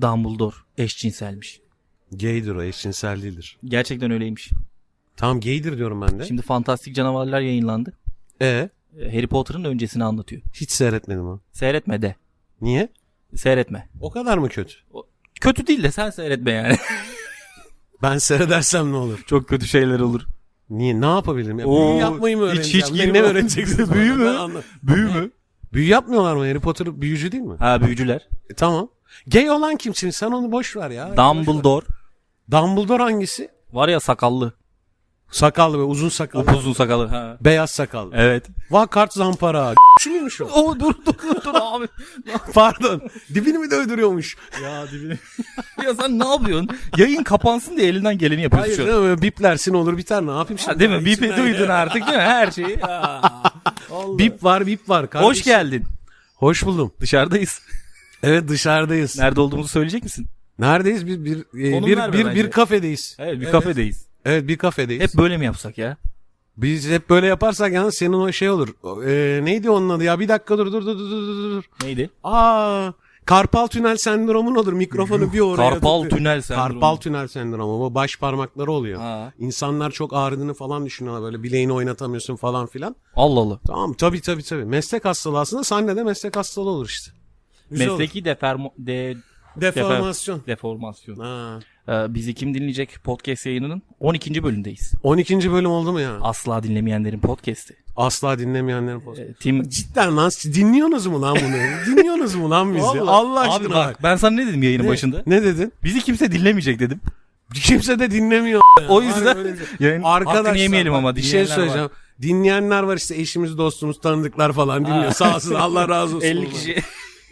Dumbledore eşcinselmiş. Gaydir o eşcinsel değildir. Gerçekten öyleymiş. Tamam gaydir diyorum ben de. Şimdi Fantastik Canavarlar yayınlandı. E Ee, Harry Potter'ın öncesini anlatıyor. hiç seyretmedim ha. Seyretme de. Niye? Seyretme. O kadar mı kötü? Kötü değil de sen seyretme yani. Ben seyredersem ne olur? Çok kötü şeyler olur. Niye? Ne yapabilirim? Ya, Oo, büyü yapmayı mı hiç- öğreneceğim? hiç girme. ne öğreneceksin? Büyü mü? Ben anla- Büyü mü? Büyü yapmıyorlar mı? Harry Potter büyücü değil mi? Ha büyücüler. E, tamam. Gay olan kim şimdi? Sen onu boş ver ya. Dumbledore. Dumbledore hangisi? Var ya sakallı. Sakallı ve uzun sakallı. Upuzun sakalı. Ha. Beyaz sakallı. Evet. Vakart zampara. Şu muymuş o? O dur dur dur, dur abi. Pardon. Dibini mi dövdürüyormuş? ya dibine. ya sen ne yapıyorsun? Yayın kapansın diye elinden geleni yapıyorsun Hayır şu an. değil mi? Biplersin olur biter ne yapayım şimdi? Ha, değil mi? Bipi duydun artık değil mi? Her şeyi. Bip var bip var. Kardeşim. Hoş geldin. Hoş buldum. Dışarıdayız. Evet dışarıdayız. Nerede olduğumuzu söyleyecek misin? Neredeyiz? Bir bir e, Konum bir verme bir, bence. bir kafedeyiz. Evet bir kafedeyiz. Evet bir kafedeyiz. Hep böyle mi yapsak ya? Biz hep böyle yaparsak yalnız senin o şey olur. E, neydi onun adı ya? Bir dakika dur dur dur dur dur dur. dur. Neydi? Aa, karpal tünel sendromun olur. Mikrofonu bir oraya Karpal tutuyor. tünel sendromu. Karpal tünel sendromu. Bu baş parmakları oluyor. Ha. İnsanlar çok ağrıdığını falan düşünüyorlar. Böyle bileğini oynatamıyorsun falan filan. Allah Allah. Tamam tabii tabii tabii. Meslek hastalığı aslında sende de meslek hastalığı olur işte. Güzel olur. Mesleki defermo de Deformasyon. deformasyon. Ha. Ee, bizi kim dinleyecek podcast yayınının 12. bölümdeyiz. 12. bölüm oldu mu ya? Asla dinlemeyenlerin podcast'i. Asla dinlemeyenlerin postu. Ee, Tim Cidden lan dinliyorsunuz mu lan bunu? dinliyorsunuz mu lan bizi? Allah aşkına. Abi bak ben sana ne dedim yayının Ne? başında? Ne dedin? Bizi kimse dinlemeyecek dedim. Kimse de dinlemiyor. O Var yüzden şey. yayın hakkını yemeyelim bak, ama bir şey söyleyeceğim. Dinleyenler var işte eşimiz, dostumuz, tanıdıklar falan dinliyor. Sağ olsun Allah razı olsun. 50 onlardan. kişi.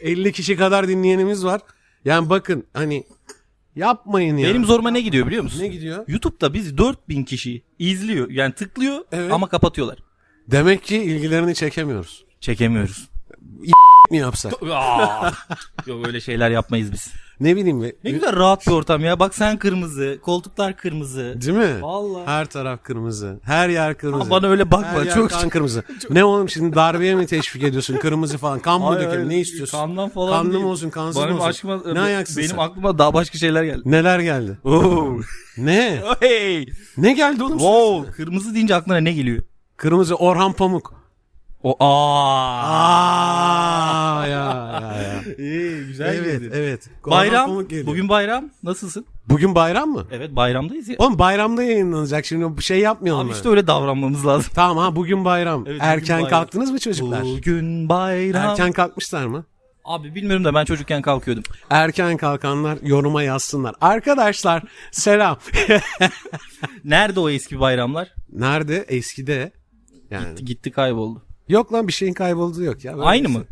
50 kişi kadar dinleyenimiz var. Yani bakın hani yapmayın ya. Benim zoruma ne gidiyor biliyor musun? Ne gidiyor? YouTube'da biz 4000 kişi izliyor. Yani tıklıyor Evet. ama kapatıyorlar. Demek ki ilgilerini çekemiyoruz. Çekemiyoruz. Mi yapsak? Aa! Yok öyle şeyler yapmayız biz. Ne bileyim be. Ne güzel rahat bir ortam ya. Bak sen kırmızı, koltuklar kırmızı. Değil mi? Vallahi. Her taraf kırmızı. Her yer kırmızı. Ama bana öyle bakma. Her yer çok kan kırmızı. ne oğlum şimdi darbeye mi teşvik ediyorsun? Kırmızı falan. Kan mı dökelim? Ne istiyorsun? Kandan falan Kanlı değil. mı olsun, kansız Benim mı olsun? aklıma, ne ayaksın benim sen? aklıma daha başka şeyler geldi. Neler geldi? Oo. Ne? Hey. Ne geldi oğlum? Wow. Kırmızı deyince aklına ne geliyor? Kırmızı Orhan Pamuk. O aa. Aa ya ya ya. İyi, güzel evet evet. Orhan Bayram. Bugün bayram. Nasılsın? Bugün bayram mı? Evet bayramdayız ya. Oğlum bayramda yayınlanacak şimdi bir şey yapmayalım. Abi mı? işte öyle davranmamız lazım. Tamam ha bugün bayram. Evet, bugün Erken bayram. kalktınız mı çocuklar? Bugün bayram. Erken kalkmışlar mı? Abi bilmiyorum da ben çocukken kalkıyordum. Erken kalkanlar yoruma yazsınlar. Arkadaşlar selam. Nerede o eski bayramlar? Nerede? Eskide. Yani. Gitti kayboldu. Yok lan bir şeyin kaybolduğu yok ya. Aynı mı?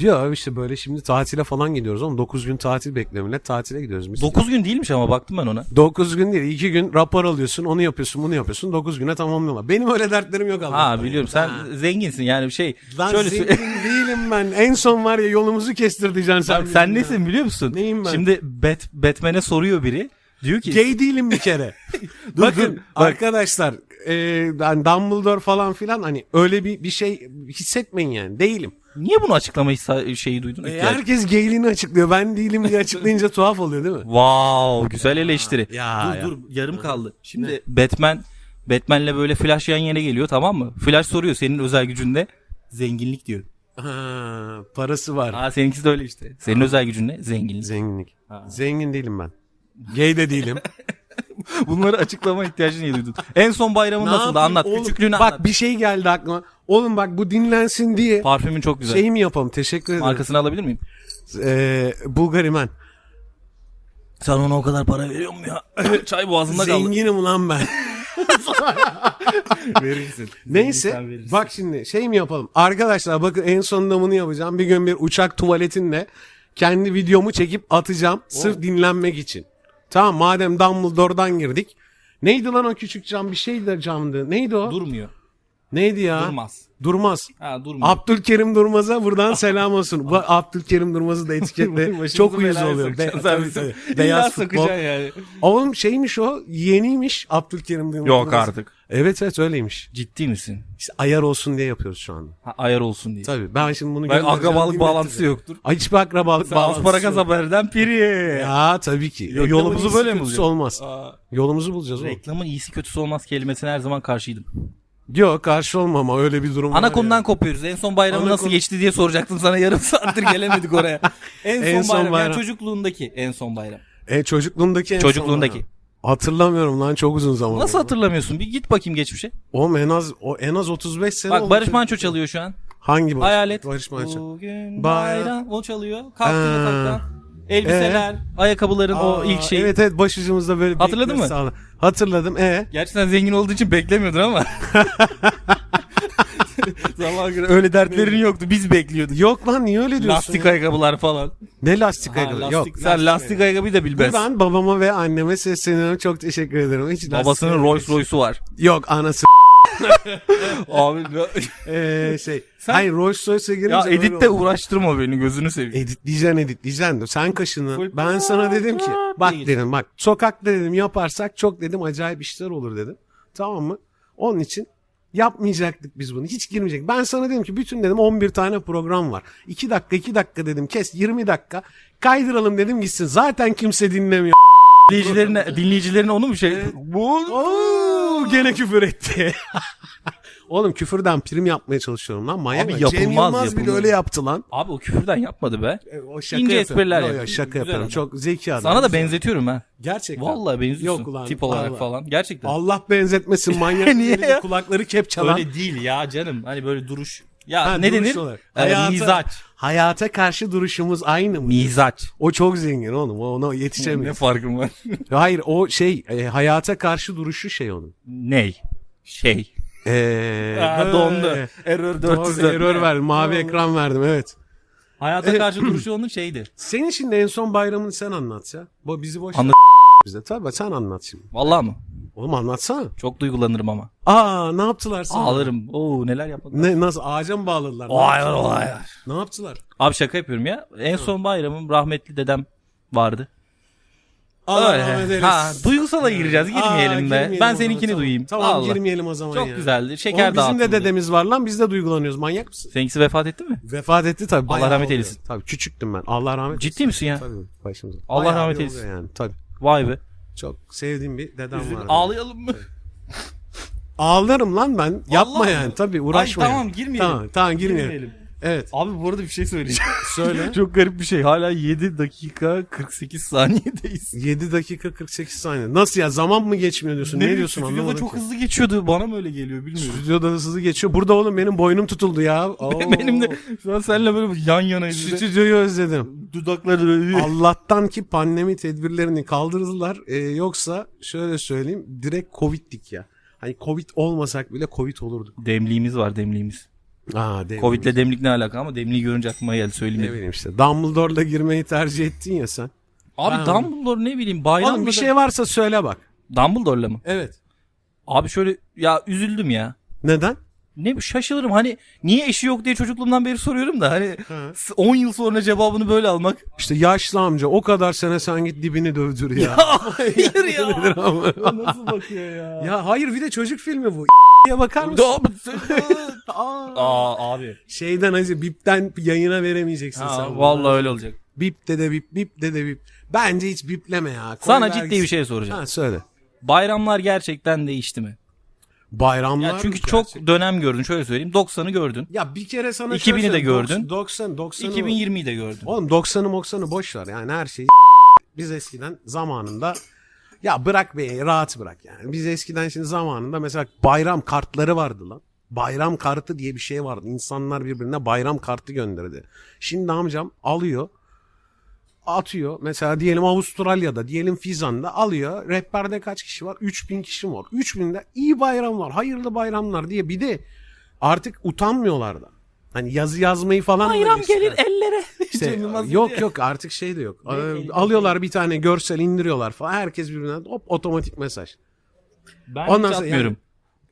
Yok işte böyle şimdi tatile falan gidiyoruz oğlum. 9 gün tatil bekliyor millet. Tatile gidiyoruz biz. 9 gün değilmiş ama baktım ben ona. 9 gün değil. 2 gün rapor alıyorsun. Onu yapıyorsun bunu yapıyorsun. 9 güne tamamlıyorlar. Benim öyle dertlerim yok Allah. Ha biliyorum sen zenginsin yani bir şey. Lan şöyle zengin değilim ben. En son var ya yolumuzu kestirdiğeceksin sen. Sen, sen ya. nesin biliyor musun? Neyim ben? Şimdi Bat, Batman'e soruyor biri. Diyor ki Gay değilim bir kere. dur, Bakın, dur. bak. Arkadaşlar e, ben Dumbledore falan filan hani öyle bir bir şey hissetmeyin yani. Değilim. niye bunu açıklama şeyi duydun? E, herkes gayliğini açıklıyor. Ben değilim diye açıklayınca tuhaf oluyor değil mi? Wow güzel eleştiri. Ya, dur ya. dur yarım kaldı. Şimdi Batman Batman'le böyle Flash yan yana geliyor tamam mı? Flash soruyor senin özel gücün ne? Zenginlik diyor. Ha, parası var. Aa seninkisi de öyle işte. Senin özel gücün ne? Zenginlik. Zenginlik. Zengin değilim ben. Gay de değilim. Bunları açıklama ihtiyacı niye duydun? En son bayramın Ne nasıldı? yapayım Anlat. oğlum? Küçüklüğünü bak, anlat. bir şey geldi aklıma. Oğlum bak bu dinlensin diye Parfümün çok güzel. şey mi yapalım? Teşekkür ederim. Markasını alabilir miyim? Ee, Bulgarimen. Sen ona o kadar para veriyor mu ya? Çay boğazında kaldı. Zenginim ulan ben. Verirsin. Neyse bak şimdi şey mi yapalım? Arkadaşlar bakın en sonunda bunu yapacağım. Bir gün bir uçak tuvaletinle kendi videomu çekip atacağım. Sırf dinlenmek için. Tamam madem Dumbledore'dan girdik. Neydi lan o küçük cam? Bir şeydi camdı. Neydi o? Durmuyor. Neydi ya? Durmaz. Durmaz. Ha durma. Abdülkerim Durmaz'a buradan selam olsun. Bu Abdülkerim Durmaz'ı da etiketle çok uyuz oluyor. Be- tabii, tabii. Beyaz futbol. yani. Oğlum şeymiş o yeniymiş Abdülkerim Durmaz. Yok artık. Evet evet öyleymiş. Ciddi misin? İşte ayar olsun diye yapıyoruz şu anda. Ha, ayar olsun diye. Tabii ben şimdi bunu Ben akrabalık bağlantısı yoktur. Ay, hiçbir akrabalık Sen bağlantısı Asparagas yok. haberden piri. Ya tabii ki. Yo- yolumuzu Reklamın böyle mi bulacağız? olmaz. Aa, Yolumuzu bulacağız oğlum. reklamın iyisi kötüsü olmaz kelimesine her zaman karşıydım. Yok karşı olma ama öyle bir durum var Ana konudan yani. kopuyoruz. En son bayramı Ana nasıl konu- geçti diye soracaktım sana yarım saattir gelemedik oraya. En son, En son bayram, bayram. Yani çocukluğundaki en son bayram. E, çocukluğundaki en son Çocukluğundaki. bayram. Hatırlamıyorum lan çok uzun zaman. Nasıl oldu. hatırlamıyorsun? Bir git bakayım geçmişe. Oğlum en az o en az 35 sene Bak oldu Barış. Manço çalıyor şu an. Hangi Barış? Hayal et. Barış Manço. Bugün Bayram. bayram. O çalıyor. Kalktı Ee. yataktan. Elbiseler, ayakkabıların o Aa, ilk şeyi. Evet evet başucumuzda böyle bir Hatırladın mı? sağla- Hatırladım. E Gerçekten zengin olduğu için beklemiyordun ama. Zaman göre öyle dertlerin yoktu. Biz bekliyorduk. yok lan niye öyle diyorsun? Lastik ya? ayakkabılar falan. Ne lastik Ha, ayakkabı? lastik, Yok. sen lastik ayakkabıyı da bilmezsin. Buradan babama ve anneme sesleniyorum. Çok teşekkür ederim. Hiç lastik Babasının Rolls Royce'u var. Yok anası. Abi Eee şey. Sen- Hayır Rolls Royce'e girince ya editte uğraştırma beni gözünü seveyim. Editleyeceksin editleyeceksin. Sen kaşını. Ben sana dedim ki bak dedim bak sokakta dedim yaparsak çok dedim acayip işler olur dedim. Tamam mı? Onun için yapmayacaktık biz bunu. Hiç girmeyecek. Ben sana dedim ki bütün dedim 11 tane program var. 2 dakika 2 dakika dedim kes 20 dakika kaydıralım dedim gitsin. Zaten kimse dinlemiyor. Dinleyicilerine, dinleyicilerine onu mu şey? Bu Oo, gene küfür etti. Oğlum küfürden prim yapmaya çalışıyorum lan. Manyak Abi mı? yapılmaz, Cem Yılmaz bile yapılmaz. öyle yaptı lan. Abi o küfürden yapmadı be. E, O şaka İnce yapıyorum. espriler Yo, yo, yapıyor. Şaka Güzel yapıyorum. adam. Çok zeki adam. Sana da benzetiyorum ha. Gerçekten. Vallahi benziyorsun. Yok ulan, Tip olarak vallahi. falan. Gerçekten. Allah benzetmesin manyak. Niye ya? Kulakları kep çalan. Öyle değil ya canım. Hani böyle duruş. Ya Ha, ne duruş denir? olarak. Ee, Hayata- mizaç. Hayata karşı duruşumuz aynı mı? Mizaç. O çok zengin oğlum. O ona Ne yetişemiyor. farkım var? Hayır o şey e, hayata karşı duruşu şey onun. Ney? Şey. Eee Aa, dondu. Error Doğru, 404. error verdim. Mavi ekran verdim evet. Hayata karşı duruşu onun şeydi. Senin şimdi en son bayramını sen anlat ya. Bu bizi boş ver. Anla- Bize tabii sen anlat şimdi. Vallahi mı? Oğlum anlatsana. Çok duygulanırım ama. Aa ne yaptılar sana? Ağlarım. Oo neler yapmadılar. Ne nasıl ağaca mı bağladılar? Vay vay. Ne yaptılar? Abi şaka yapıyorum ya. En son bayramım rahmetli dedem vardı. Allah Öyle. rahmet eylesin. Ha, duygusala gireceğiz. Girmeyelim Aa, be. girmeyelim ben seninkini tamam. duyayım. Tamam Allah. girmeyelim o zaman Çok ya. güzeldi. Şeker Oğlum bizim de dağıtıldı. dedemiz var lan biz de duygulanıyoruz manyak mısın? Seninkisi vefat etti mi? Vefat etti tabii. Allah bayağı rahmet oluyor. eylesin. Tabii küçüktüm ben. Allah rahmet Ciddi misin ya? Tabii başımıza. Allah Bayağı rahmet bir eylesin. oluyor Yani, tabii. Vay be. Çok sevdiğim bir dedem var. Ağlayalım mı? Ağlarım lan ben. Yapma Vallahi yani mi? tabii uğraşma. Ay, tamam, girmeyelim. Tamam tamam girmeyelim. Evet. Abi bu arada bir şey söyleyeceğim. Söyle. Çok garip bir şey. Hala 7 dakika 48 saniyedeyiz. 7 dakika 48 saniye. Nasıl ya zaman mı geçmiyor diyorsun? Ne, bileyim, diyorsun stüdyoda çok ki. hızlı geçiyordu. Bana mı öyle geliyor bilmiyorum. Stüdyoda hızlı geçiyor. Burada oğlum benim boynum tutuldu ya. Oo. Benim de şu an seninle böyle yan de. Stüdyoyu özledim. Dudakları böyle. Allah'tan ki pandemi tedbirlerini kaldırdılar. Ee, yoksa şöyle söyleyeyim direkt Covid'dik ya. Hani Covid olmasak bile Covid olurduk. Demliğimiz var demliğimiz. Aa, değil Covid'le demlik ne alaka ama demliği görünce aklıma geldi söyleyeyim Ne dedim. bileyim işte. Dumbledore'la girmeyi tercih ettin ya sen. Abi Ben- Dumbledore ne bileyim bayramda Oğlum bir da- şey varsa söyle bak. Dumbledore'la mı? Evet. Abi şöyle ya üzüldüm ya. Neden? Ne şaşırırım hani niye eşi yok diye çocukluğumdan beri soruyorum da hani Ha. 10 yıl sonra cevabını böyle almak. İşte yaşlı amca o kadar sene sen git dibini dövdür ya. Hayır ya. Ama- Nasıl bakıyor ya? ya hayır bir de çocuk filmi bu. Ya bakar mısın? Aa. Abi. Şeyden acı bipten yayına veremeyeceksin Ha, sen. bunu. vallahi öyle olacak. Bip de de bip bip de de bip. Bence hiç bipleme ya. Koy Sana vergisi. ciddi bir şey soracağım. Ha söyle. Bayramlar gerçekten değişti mi? Bayramlar Ya çünkü gerçek- çok dönem gördün. Şöyle söyleyeyim. 90'ı gördün. Ya bir kere sana 2000'i şöyle de söyleyeyim, gördün. 90 90 2020'yi de gördün. Oğlum 90'ı 90'ı boş ver yani her şeyi biz eskiden zamanında ya bırak be rahat bırak yani. Biz eskiden şimdi zamanında mesela bayram kartları vardı lan. Bayram kartı diye bir şey vardı. İnsanlar birbirine bayram kartı gönderdi. Şimdi amcam alıyor atıyor. Mesela diyelim Avustralya'da, diyelim Fizan'da alıyor. Rehberde kaç kişi var? 3000 kişi var. 3000'de iyi bayramlar, hayırlı bayramlar diye bir de artık utanmıyorlar da. Hani yazı yazmayı falan da Bayram geçtiler. gelir ellere. İşte, yok yok artık şey de yok. Ne, Ee, alıyorlar bir tane görsel indiriyorlar falan. Herkes birbirine hop otomatik mesaj. Ben Ondan hiç atmıyorum.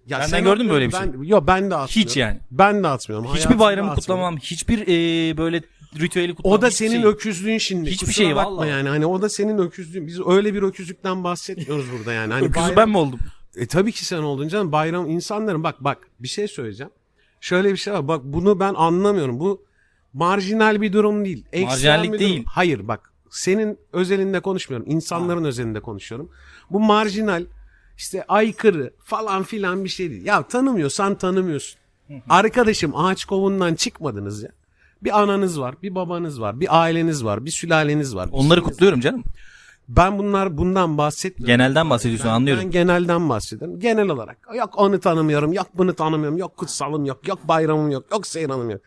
Ya Benden sen gördün mü böyle bir ben, Yo ben de atmıyorum. Hiç yani. Ben de atmıyorum. Hiçbir bayramı atmıyorum. kutlamam. Hiçbir e, böyle ritüeli kutlamam. O da senin şey. öküzlüğün şimdi. Hiçbir Kusura şey, bakma vallahi. yani. Hani o da senin öküzlüğün. Biz öyle bir öküzlükten bahsetmiyoruz burada yani. Hani Öküzü bayram- ben mi oldum? E tabii ki sen oldun canım. Bayram insanların bak bak bir şey söyleyeceğim. Şöyle bir şey var. Bak bunu ben anlamıyorum. Bu marjinal bir durum değil. Ekstrem Marjinallik bir durum. değil. Hayır bak. Senin özelinde konuşmuyorum. İnsanların özelinde konuşuyorum. Bu marjinal işte aykırı falan filan bir şey değil. Ya tanımıyorsan tanımıyorsun. Arkadaşım ağaç kovundan çıkmadınız ya. Bir ananız var, bir babanız var, bir aileniz var, bir sülaleniz var. bir Onları şeyiniz kutluyorum canım. Ben bunlar bundan bahsetmiyorum. Genelden bahsediyorsun Ben, anlıyorum. ben genelden bahsediyorum. Genel olarak. Yok onu tanımıyorum, yok bunu tanımıyorum, yok kutsalım yok, yok bayramım yok, yok seyranım yok.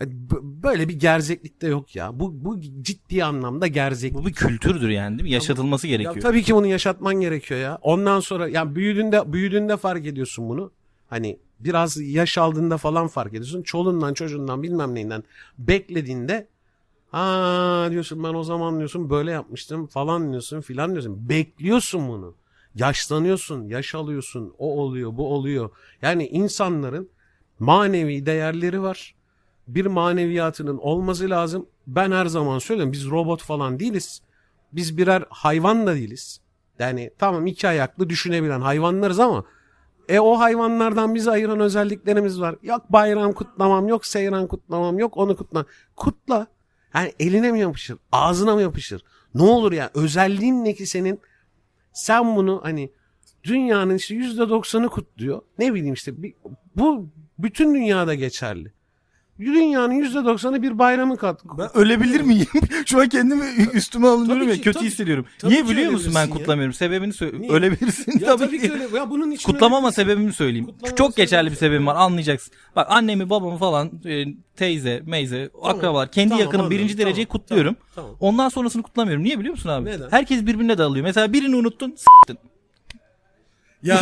Yani Böyle bir gerzeklik de yok ya. Bu, bu ciddi anlamda gerzeklik. Bu bir kültürdür yani değil mi? Yaşatılması Ya gerekiyor. tabii ki bunu yaşatman gerekiyor ya. Ondan sonra ya büyüdüğünde büyüdüğünde fark ediyorsun bunu. Hani biraz yaş aldığında falan fark ediyorsun. Çolundan çocuğundan bilmem neyinden beklediğinde ha diyorsun ben o zaman diyorsun böyle yapmıştım falan diyorsun filan diyorsun. Bekliyorsun bunu. Yaşlanıyorsun, yaş alıyorsun. O oluyor, bu oluyor. Yani insanların manevi değerleri var. Bir maneviyatının olması lazım. Ben her zaman söylüyorum biz robot falan değiliz. Biz birer hayvan da değiliz. Yani tamam iki ayaklı düşünebilen hayvanlarız ama e o hayvanlardan bizi ayıran özelliklerimiz var. Yok bayram kutlamam, yok seyran kutlamam, yok onu kutlamam. Kutla. Yani eline mi yapışır, ağzına mı yapışır? Ne olur ya özelliğin ne ki senin? Sen bunu hani dünyanın işte yüzde doksanı kutluyor. Ne bileyim işte bu bütün dünyada geçerli. Dünyanın yüzde doksanı bir bayramı kat. Ben ölebilir miyim? Şu an kendimi üstüme alınıyorum ya kötü tabii. hissediyorum. Tabii Niye ki biliyor musun ben ölebilirsin ya. kutlamıyorum? Sebebini söyle. Niye? Ölebilirsin Ya tabii, ki. öyle. Ya bunun için Kutlamama sebebimi söyleyeyim. Kutlamama Çok geçerli bir sebebim var anlayacaksın. Bak annemi babamı falan e, teyze meyze akrabalar kendi Tamam, yakınım anladım. birinci Tamam, dereceyi kutluyorum. tamam, tamam. Ondan sonrasını kutlamıyorum. Niye biliyor musun abi? Neden? Herkes birbirine dağılıyor. Mesela birini unuttun s**tın. Ya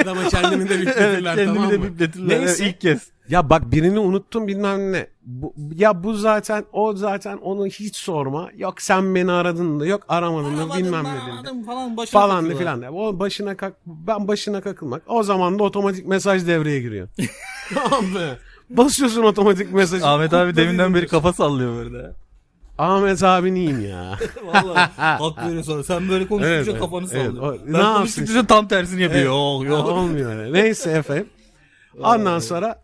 adama kendini de bipletirler tamam mı? Neyse. ilk kez. Ya bak birini unuttum bilmem ne. Bu, ya bu zaten o zaten onu hiç sorma. Yok sen beni aradın da yok aramadın da bilmem ne dedi. Falan başına Falan da filan. O başına kalk ben başına kakılmak. O zaman da otomatik mesaj devreye giriyor. tamam mı? Basıyorsun otomatik mesajı. Ahmet abi deminden beri kafa sallıyor böyle. Ahmet iyiyim ya. Vallahi hak veriyor sonra. Sen böyle konuştukça Evet, kafanı evet. sallıyor. O- ben yapsın konuştukça tam tersini yapıyor. Yok yok. Olmuyor öyle. Neyse efendim. Ondan sonra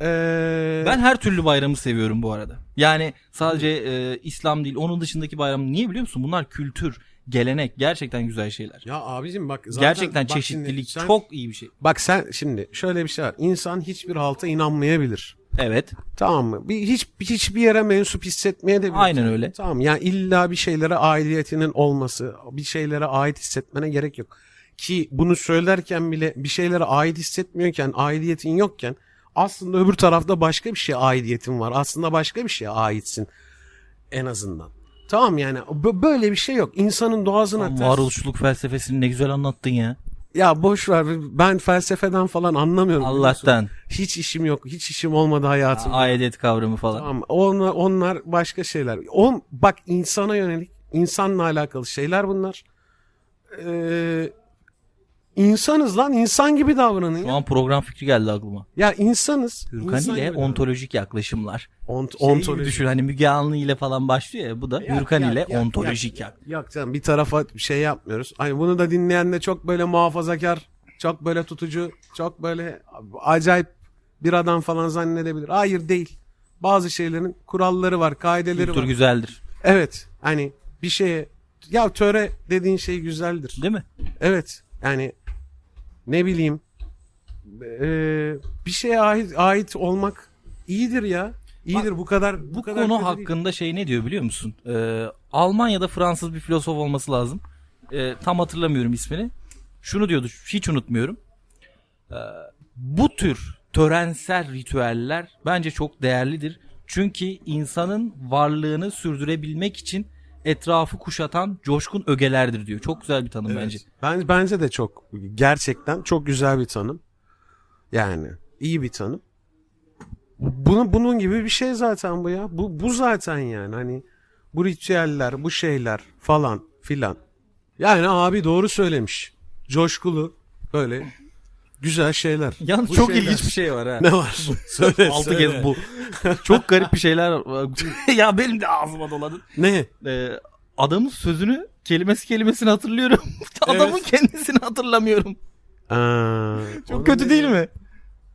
eee Ben her türlü bayramı seviyorum bu arada. Yani sadece e, İslam değil onun dışındaki bayram. Niye biliyor musun? Bunlar kültür, gelenek. Gerçekten güzel şeyler. ya abicim bak zaten gerçekten bak çeşitlilik şimdi sen- çok iyi bir şey. Bak sen şimdi şöyle bir şey var. İnsan hiçbir halta inanmayabilir. Evet. Tamam mı? Bir, hiç, hiçbir yere mensup hissetmeye de bilir. Aynen öyle. Tamam yani illa bir şeylere aidiyetinin olması, bir şeylere ait hissetmene gerek yok. Ki bunu söylerken bile bir şeylere ait hissetmiyorken, aidiyetin yokken aslında öbür tarafta başka bir şeye aidiyetin var. Aslında başka bir şeye aitsin en azından. Tamam yani böyle bir şey yok. İnsanın doğasına Lan ters. Varoluşçuluk felsefesini ne güzel anlattın ya. Ya boş ver. Ben felsefeden falan anlamıyorum. biliyorsun. Allah'tan. Hiç işim yok. Hiç işim olmadı hayatımda. Ayedet kavramı falan. Tamam. Onlar, onlar başka şeyler. On, bak insana yönelik, insanla alakalı şeyler bunlar. Ee, insanız lan. insan gibi davranın. Şu Ya, an program fikri geldi aklıma. ya insanız. Hürkan İnsan ile gibi ontolojik yaklaşımlar. Ont, Şey gibi ontoloji. düşün hani Müge Anlı ile falan başlıyor ya bu da Yak, Hürkan yak, ile yak, ontolojik yak. Yok canım bir tarafa şey yapmıyoruz. Hani bunu da dinleyen de çok böyle muhafazakar, çok böyle tutucu, çok böyle acayip bir adam falan zannedebilir. Hayır değil. Bazı şeylerin kuralları var, kaideleri Kültür var. güzeldir. Evet. Hani bir şeye ya töre dediğin şey güzeldir. Değil mi? Evet. Yani ne bileyim eee, bir şeye ait ait olmak iyidir ya. İyidir bu kadar Bu kadar konu kötü değil. hakkında şey ne diyor biliyor musun? Ee, Almanya'da Fransız bir filozof olması lazım. Ee, tam hatırlamıyorum ismini. Şunu diyordu hiç unutmuyorum. Ee, bu tür törensel ritüeller bence çok değerlidir. Çünkü insanın varlığını sürdürebilmek için etrafı kuşatan coşkun ögelerdir diyor. Çok güzel bir tanım Evet. bence. Ben bence de çok gerçekten çok güzel bir tanım. Yani iyi bir tanım. Bunun bunun gibi bir şey zaten bu ya. Bu bu zaten yani hani bu ritüeller, bu şeyler falan filan. Yani abi doğru söylemiş. Coşkulu böyle Güzel şeyler. Yalnız Bu çok şeyler- ilginç bir şey var ha. Ne var? Söyle. Altı söyle. kez bu. Çok garip bir şeyler var. ya benim de ağzıma doladın. Ne? Ee, adamın sözünü kelimesi kelimesini hatırlıyorum. Adamın kendisini hatırlamıyorum. Aa, Çok kötü değil mi?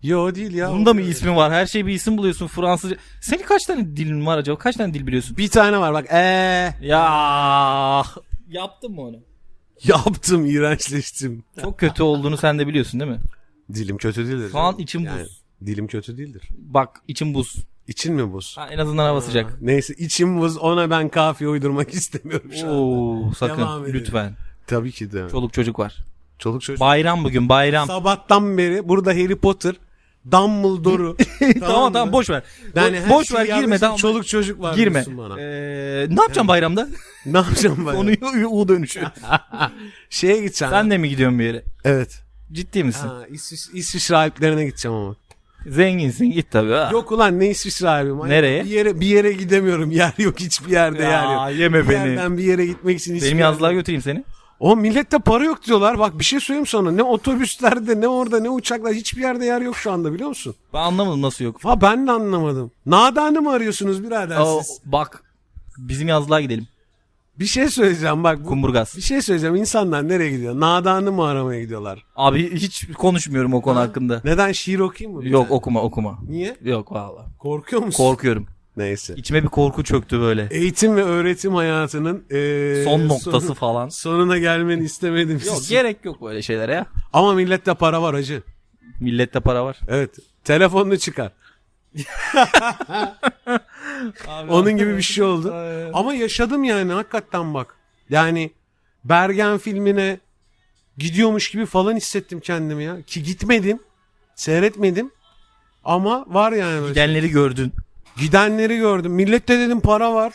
Yo değil ya. Bunda mı ismi var? Her şey bir isim buluyorsun Fransızca. Senin kaç tane dilin var acaba? Kaç tane dil biliyorsun? Bir tane var bak. Ee, Ya yaptın mı onu? Yaptım iğrençleştim. Çok kötü olduğunu sen de biliyorsun değil mi? Dilim kötü değildir. Şu an canım. içim Yani buz. dilim kötü değildir. Bak içim buz. İçin mi buz? Ha, en azından hava sıcak. Neyse içim buz ona ben kafiye uydurmak istemiyorum şu an. Oo Devam sakın edelim. lütfen. Tabii ki de. Çoluk çocuk var. Çoluk çocuk. Bayram bugün bayram. Sabahtan beri burada Harry Potter, Dumbledore'u. tamam mı? tamam boş ver. Yani her boş şeyi ver girme yazmışsın, tamam. Çoluk çocuk var girme. diyorsun bana. Ee, ne yapacağım bayramda? Ne yapacağım ben? Onu U dönüşü. Şeye gideceğim. Sen de mi gidiyorsun bir yere? Evet. Ciddi misin? Ha, İsviç, İsviçre Alplerine gideceğim ama. Zenginsin git tabii. Ha. Yok ulan ne İsviçre? Manyak. Nereye? Bir yere, bir yere gidemiyorum. Yer yok hiçbir yerde yer Ya, yok. yeme Bir beni. yerden bir yere gitmek için hiçbir Benim yer yazlığa götüreyim seni. O millette para yok diyorlar. Bak bir şey söyleyeyim sana. Ne otobüslerde ne orada ne uçaklar hiçbir yerde yer yok şu anda biliyor musun? Ben anlamadım nasıl yok. Ha ben de anlamadım. Nadan'ı mı arıyorsunuz birader Aa, siz? bak bizim yazlığa gidelim. Bir şey söyleyeceğim bak. bu- Kumburgaz. Bir şey söyleyeceğim. İnsanlar nereye gidiyor? Nadan'ı mı aramaya gidiyorlar? Abi hiç konuşmuyorum o konu hakkında. Neden şiir okuyayım mı? Yok okuma okuma. Niye? Yok valla. Korkuyor musun? Korkuyorum. Neyse. İçime bir korku çöktü böyle. Eğitim ve öğretim hayatının eee, Son noktası sonu- falan. sonuna gelmeni istemedim. Yok siz. gerek yok böyle şeylere ya. Ama millette para var hacı. Millette para var. Evet. Telefonunu çıkar. Onun gibi bir şey oldu. Ama yaşadım yani hakikaten bak. Yani Bergen filmine gidiyormuş gibi falan hissettim kendimi ya. Ki gitmedim. Seyretmedim. Ama var yani. Gidenleri gördün. Gidenleri gördüm. Millette dedim para var.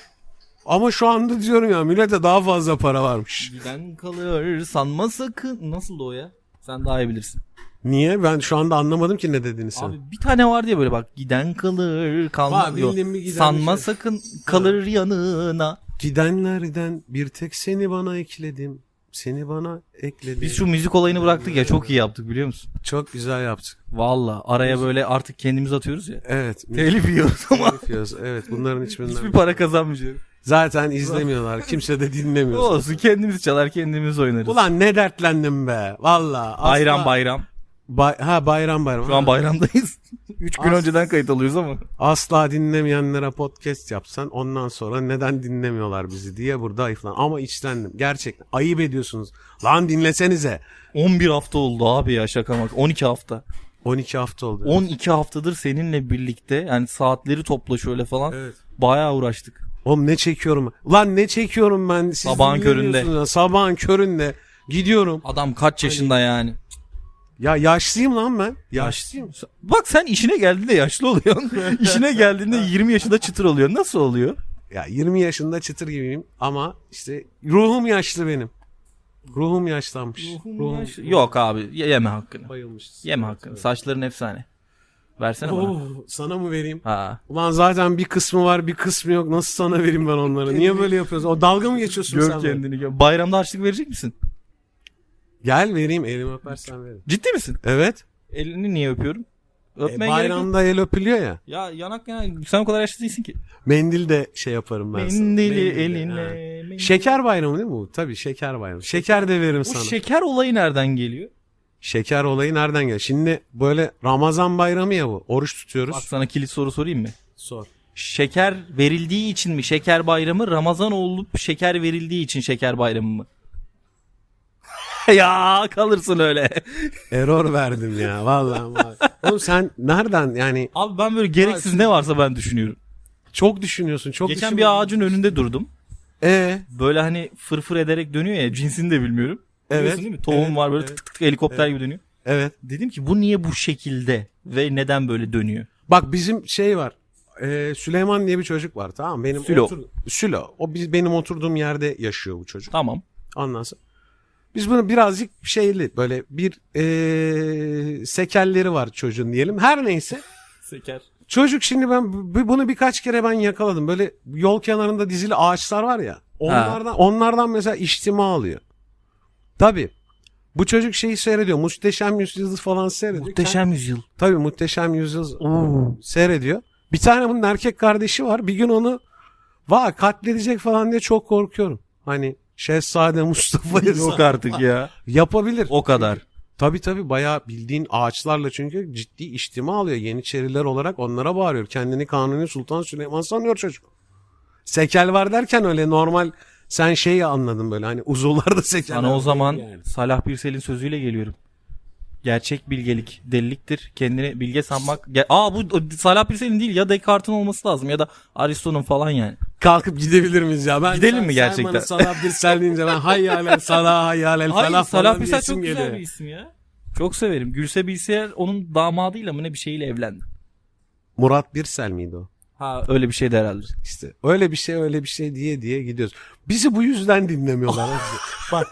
Ama şu anda diyorum ya millete daha fazla para varmış. Giden kalır sanma sakın. Nasıl o ya? Sen daha iyi bilirsin. Niye? Ben şu anda anlamadım ki ne dediğini sen. Abi bir tane var diye böyle bak. Giden kalır kalmaz. Var, bildiğim bir giden Sanma bir şey. sakın kalır yanına. Gidenlerden bir tek seni bana ekledim. Seni bana ekledim. Biz şu müzik olayını bıraktık ya çok iyi yaptık biliyor musun? Çok güzel yaptık. Valla araya böyle artık kendimiz atıyoruz ya. Evet. Telif yiyoruz ama Telif yiyoruz. Evet bunların hiçbirinden. hiçbir para kazanmayacağız. Zaten izlemiyorlar. Kimse de dinlemiyor. Olsun kendimiz çalar kendimiz oynarız. Ulan ne dertlendim be. Valla. bayram bayram. Bay- ha bayram bayram. Şu an bayramdayız. 3 gün As- önceden kayıt alıyoruz ama. Asla dinlemeyenlere podcast yapsan ondan sonra neden dinlemiyorlar bizi diye burada ayıflan. Ama içlendim. Gerçekten ayıp ediyorsunuz. Lan dinlesenize. 11 hafta oldu abi ya şaka bak. 12 hafta. 12 hafta oldu. 12 haftadır seninle birlikte yani saatleri topla şöyle falan. Evet. Bayağı uğraştık. Oğlum ne çekiyorum? Lan ne çekiyorum ben? Siz Sabahın dinlemiyorsunuz köründe. ya. Sabahın köründe. Gidiyorum. Adam kaç yaşında yani? Ya yaşlıyım lan ben. Yaşlıyım. Bak sen işine geldiğinde yaşlı oluyorsun. işine geldiğinde 20 yaşında çıtır oluyor. Nasıl oluyor? Ya 20 yaşında çıtır gibiyim ama işte ruhum yaşlı benim. Ruhum yaşlanmış. Ruhum, Yok abi ye- yeme hakkını. bayılmış. Yeme hakkını. Saçların efsane. Versene bana. Oo, sana mı vereyim? Ha. Ulan zaten bir kısmı var bir kısmı yok. Nasıl sana vereyim ben onları? Niye böyle yapıyorsun? O dalga mı geçiyorsun Gör sen? benimle? kendini gör. Bayramda harçlık verecek misin? Gel vereyim elimi öpersen veririm. Ciddi misin? Evet. Elini niye öpüyorum? E, Öpmeye gerek yok. bayramda el öpülüyor ya. Ya yanak ya sen o kadar yaşlı değilsin ki. Mendil de şey yaparım ben sana. Mendili Mendil de, eline. ha. mendil- Şeker bayramı değil mi bu? Tabii şeker bayramı. Şeker de veririm Bu sana. şeker olayı nereden geliyor? Şeker olayı nereden geliyor? Şimdi böyle Ramazan bayramı ya bu. Oruç tutuyoruz. Bak sana kilit soru sorayım mı? Sor. Şeker verildiği için mi şeker bayramı Ramazan olup şeker verildiği için şeker bayramı mı? ya kalırsın öyle. Error verdim ya vallahi. vallahi. Oğlum sen nereden yani Abi ben böyle gereksiz ne varsa ben düşünüyorum. çok düşünüyorsun. Çok Geçen bir ağacın önünde durdum. Ee, Böyle hani fırfır ederek dönüyor ya cinsini de bilmiyorum. Evet, Biliyorsun değil mi? Tohum evet, var böyle evet. tık tık tık helikopter gibi dönüyor. evet. Dedim ki bu niye bu şekilde ve neden böyle dönüyor? Bak bizim şey var. Ee, Süleyman diye bir çocuk var tamam mı? benim Sülo. Sülo. O biz benim oturduğum yerde yaşıyor bu çocuk. Tamam. Sonra biz bunu birazcık şeyli böyle bir ee, sekelleri var çocuğun diyelim. Her neyse. Şeker. Çocuk şimdi ben bu- bunu birkaç kere ben yakaladım. Böyle yol kenarında dizili ağaçlar var ya. Onlardan onlardan mesela içtima alıyor. Tabii. Bu çocuk şeyi seyrediyor. Muhteşem Yüzyıl falan seyrediyor. Muhteşem yüzyıl. Tabii Muhteşem Yüzyıl seyrediyor. Bir tane bunun erkek kardeşi var. Bir gün onu va katledecek falan diye çok korkuyorum. Hani Şehzade Mustafa'yı Yok artık ya. yapabilir. O kadar. Tabii tabii bayağı bildiğin ağaçlarla çünkü ciddi içtima alıyor. Yeniçeriler olarak onlara bağırıyor. Kendini Kanuni Sultan Süleyman sanıyor çocuk. Sekel var derken öyle normal sen şeyi anladın böyle hani uzuvlarda sekel Sana o zaman yani. Salah Birsel'in sözüyle geliyorum. Gerçek bilgelik deliliktir. Kendini bilge sanmak. Ge- Aa bu Salah Birsel'in değil ya Descartes'in olması lazım ya da Aristo'nun falan yani. kalkıp gidebilir miyiz ya? Ben Gidelim sen- mi sen gerçekten? bana Salah Birsel deyince ben hayyalen Salah hayyalen Hayır falan Salah falan Birsel diyesim çok güzel geliyor. bir isim ya. Çok severim. Gülse Bilser onun damadıyla mı ne bir şeyle evlendi. Murat Birsel miydi o? Ha öyle bir şey de herhalde. İşte öyle bir şey öyle bir şey diye diye gidiyoruz. Bizi bu yüzden dinlemiyorlar. Bak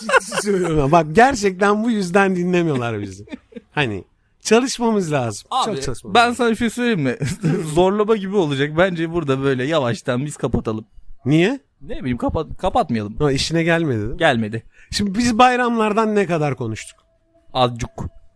ciddi söylüyorum. Bak gerçekten bu yüzden dinlemiyorlar bizi. Hani çalışmamız lazım. Abi Çok çalışmamız ben lazım. sana bir şey söyleyeyim mi? Zorlama gibi olacak. Bence burada böyle yavaştan biz kapatalım. Niye? Ne bileyim kapat kapatmayalım. Ha, işine gelmedi değil mi? Gelmedi. Şimdi biz bayramlardan ne kadar konuştuk? Azıcık.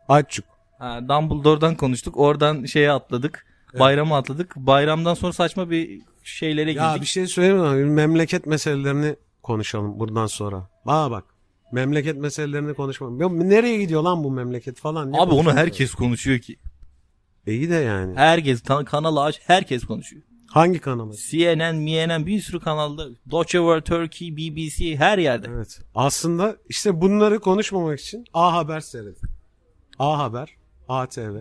Açık. Ha, Dumbledore'dan konuştuk. Oradan şeye atladık. Bayrama atladık. Bayramdan sonra saçma bir şeylere Ya girdik. bir şey söyleyeyim mi? Memleket meselelerini konuşalım buradan sonra. Aa bak. Memleket meselelerini konuşmam. Ya nereye gidiyor lan bu memleket falan? Ne Abi onu konuşuyorlar? herkes konuşuyor ki. İyi de yani. Herkes tan- kanalı aç herkes konuşuyor. Hangi kanalı? CNN, MNN bir sürü kanalda. Deutsche Welle, Turkey, BBC her yerde. Evet. Aslında işte bunları konuşmamak için A Haber seyredin. A Haber, ATV.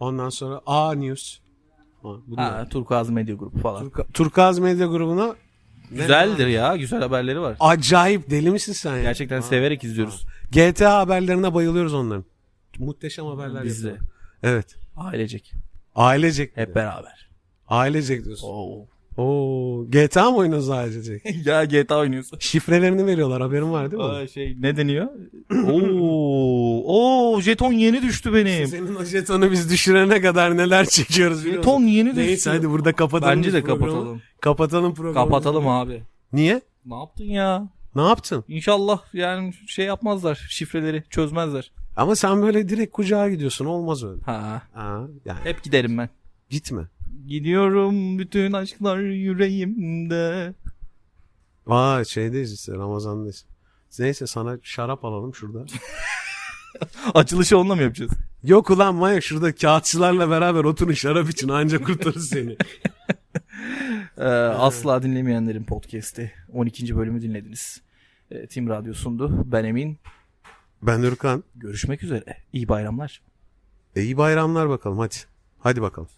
Ondan sonra A News. Ha, bunlar. Ha, Turkuaz Medya Grubu falan. Turka- Turkaz Medya Grubu'na Güzeldir ya. Güzel haberleri var. acayip deli misin sen ya? Gerçekten severek izliyoruz. GTA haberlerine bayılıyoruz onların. Muhteşem haberler Biz de. yapıyorlar. Evet. Ailecek. Ailecek. Hep beraber. Ailecek diyorsun. Oo. Oo, GTA mı oynuyoruz ailecek? ya GTA oynuyorsun. Şifrelerini veriyorlar haberin var değil mi? Aa, şey ne deniyor? Oo, oo jeton yeni düştü benim. Senin o jetonu biz düşürene kadar neler çekiyoruz biliyor musun? Jeton yeni düştü. Neyse hadi burada kapatalım. Bence de programı. kapatalım. Kapatalım programı. Kapatalım abi. Niye? Ne yaptın ya? Ne yaptın? İnşallah yani şey yapmazlar. Şifreleri çözmezler. Ama sen böyle direkt kucağa gidiyorsun. Olmaz öyle. Ha. Aa, yani Hep giderim ben. gitme. Gidiyorum bütün aşklar yüreğimde. Vay şeydeyiz işte Ramazan'dayız. Neyse sana şarap alalım şurada. Açılışı onunla mı yapacağız? Yok ulan Maya şurada kağıtçılarla beraber oturun şarap için anca kurtarır seni. Ee, asla dinlemeyenlerin podcast'i. 12. bölümü dinlediniz. Ee, Tim Radyo sundu. Ben Emin. Ben Ürkan. Görüşmek üzere. İyi bayramlar. E, iyi bayramlar bakalım hadi. Hadi bakalım.